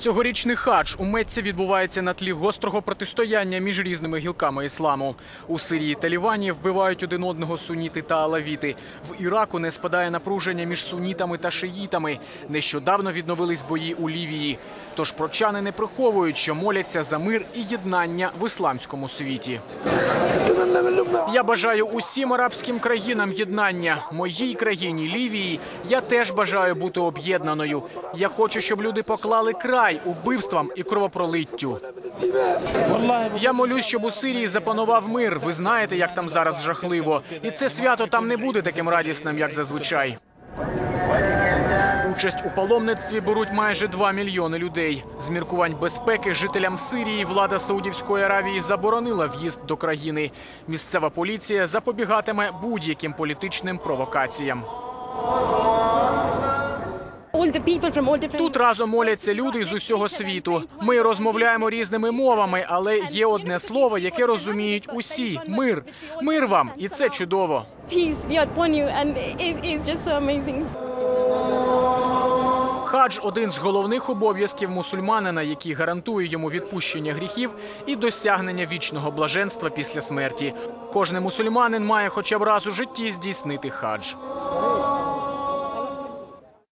Цьогорічний хадж у Мецці відбувається на тлі гострого протистояння між різними гілками ісламу. У Сирії та Лівані вбивають один одного суніти та алавіти. В Іраку не спадає напруження між сунітами та шиїтами. Нещодавно відновились бої у Лівії. Тож прочани не приховують, що моляться за мир і єднання в ісламському світі. Я бажаю усім арабським країнам єднання. Моїй країні Лівії я теж бажаю бути об'єднаною. Я хочу, щоб люди поклали край убивствам і кровопролиттю. Я молюсь, щоб у Сирії запанував мир. Ви знаєте, як там зараз жахливо, і це свято там не буде таким радісним, як зазвичай. Участь у паломництві беруть майже 2 мільйони людей. З міркувань безпеки жителям Сирії влада Саудівської Аравії заборонила в'їзд до країни. Місцева поліція запобігатиме будь-яким політичним провокаціям. Тут разом моляться люди з усього світу. Ми розмовляємо різними мовами, але є одне слово, яке розуміють усі: мир. Мир вам, і це чудово. Хадж один з головних обов'язків мусульманина, який гарантує йому відпущення гріхів і досягнення вічного блаженства після смерті. Кожен мусульманин має хоча б раз у житті здійснити хадж.